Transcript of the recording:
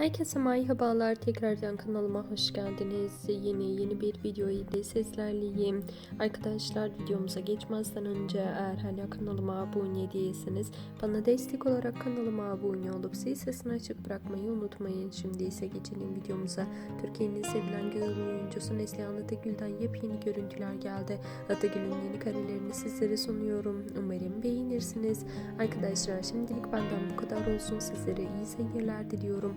Herkese merhabalar. Tekrardan kanalıma hoş geldiniz. Yeni yeni bir video ile sizlerleyim. Arkadaşlar videomuza geçmezden önce eğer hala kanalıma abone değilseniz bana destek olarak kanalıma abone olup zil sesini açık bırakmayı unutmayın. Şimdi ise geçelim videomuza. Türkiye'nin sevilen güzel oyuncusu Neslihan Ategül'den yepyeni görüntüler geldi. Ategül'ün yeni karelerini sizlere sunuyorum. Umarım beğenirsiniz. Arkadaşlar şimdilik benden bu kadar olsun. Sizlere iyi seyirler diliyorum.